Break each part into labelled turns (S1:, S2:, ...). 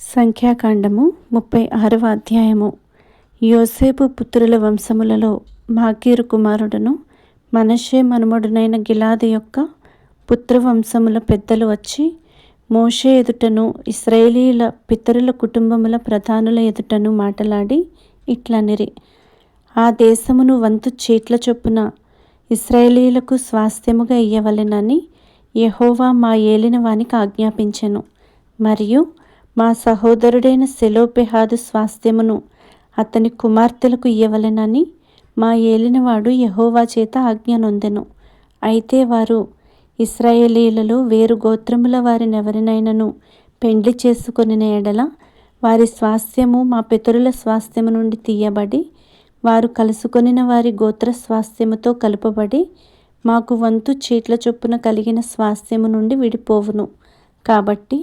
S1: సంఖ్యాకాండము ముప్పై ఆరవ అధ్యాయము. యోసేపు పుత్రుల వంశములలో మాకీరు కుమారుడును మనషే మనుమడునైన గిలాది యొక్క పుత్రవంశముల పెద్దలు వచ్చి మోషే ఎదుటను ఇస్రాయేలీల పితరుల కుటుంబముల ప్రధానుల ఎదుటను మాటలాడి ఇట్లనిరి. ఆ దేశమును వంతు చీట్ల చొప్పున ఇస్రాయేలీలకు స్వాస్థ్యముగా ఇయ్యవలెనని యహోవా మా ఏలిన వానికి ఆజ్ఞాపించెను. మరియు మా సహోదరుడైన సెలోపెహాదు స్వాస్థ్యమును అతని కుమార్తెలకు ఇయ్యవలెనని మా ఏలినవాడు యహోవా చేత ఆజ్ఞనొందెను అయితే వారు ఇస్రాయేలీలలో వేరు గోత్రముల వారినెవరినైనను పెండ్లి చేసుకుని ఎడల వారి స్వాస్థ్యము మా పితరుల స్వాస్థ్యము నుండి తీయబడి వారు కలుసుకొనిన వారి గోత్ర స్వాస్థ్యముతో కలుపబడి మాకు వంతు చీట్ల చొప్పున కలిగిన స్వాస్థ్యము నుండి విడిపోవును. కాబట్టి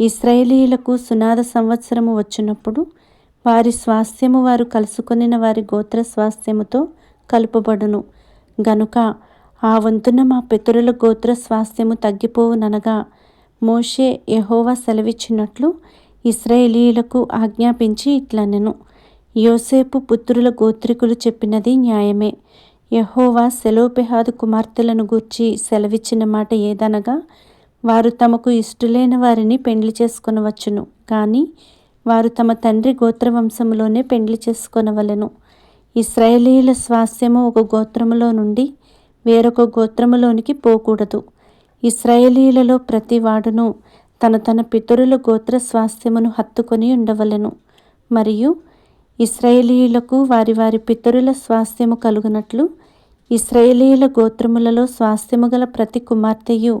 S1: ఇస్రాయేలీలకు సునాద సంవత్సరము వచ్చినప్పుడు వారి స్వాస్థ్యము వారు కలుసుకొనిన వారి గోత్ర స్వాస్థ్యముతో కలుపబడును. గనుక ఆ వంతున మా పితరుల గోత్ర స్వాస్థ్యము తగ్గిపోవుననగా మోషే యహోవా సెలవిచ్చినట్లు ఇస్రాయేలీలకు ఆజ్ఞాపించి ఇట్లనెను. యోసేపు పుత్రుల గోత్రికులు చెప్పినది న్యాయమే. యహోవా సెలోపెహాదు కుమార్తెలను గూర్చి సెలవిచ్చిన మాట ఏదనగా వారు తమకు ఇష్టలైన వారిని పెండ్లి చేసుకొనవచ్చును కానీ వారు తమ తండ్రి గోత్రవంశములోనే పెండ్లి చేసుకొనవలెను. ఇస్రాయేలీల స్వాస్థ్యము ఒక గోత్రములో నుండి వేరొక గోత్రములోనికి పోకూడదు. ఇస్రాయేలీలలో ప్రతి వాడును తన తన పితరుల గోత్ర స్వాస్థ్యమును హత్తుకొని ఉండవలెను. మరియు ఇస్రాయేలీలకు వారి వారి పితరుల స్వాస్థ్యము కలుగునట్లు ఇస్రాయేలీల గోత్రములలో స్వాస్థ్యము గల ప్రతి కుమార్తెయు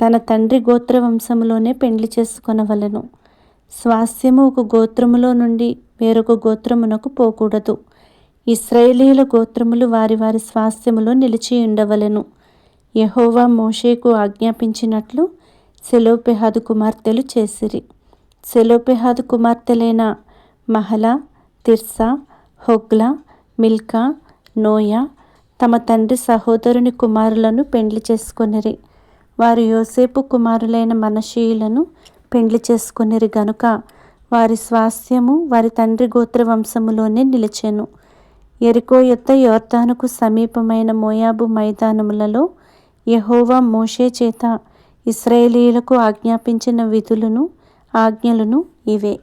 S1: తన తండ్రి గోత్ర వంశములోనే పెండ్లి చేసుకొనవలెను. స్వాస్థ్యము ఒక గోత్రములో నుండి వేరొక గోత్రమునకు పోకూడదు. ఇస్రాయేలీల గోత్రములు వారి వారి స్వాస్థ్యములో నిలిచి ఉండవలెను. యహోవా మోషేకు ఆజ్ఞాపించినట్లు సెలోపెహాదు కుమార్తెలు చేసిరి. Zelophehad కుమార్తెలైన Mahlah Tirzah Hoglah Milcah Noah తమ తండ్రి సహోదరుని కుమారులను పెండ్లి చేసుకొనిరి. వారు యోసేపు కుమారులైన మనషీయులను పెండ్లి చేసుకునిరి గనుక వారి స్వాస్థ్యము వారి తండ్రి గోత్ర వంశములోనే నిలిచెను. ఎరికో యొత్త యోర్తానుకు సమీపమైన మోయాబు మైదానములలో యహోవా మోషే చేత ఇస్రాయేలీలకు ఆజ్ఞాపించిన విధులను ఆజ్ఞలను ఇవే.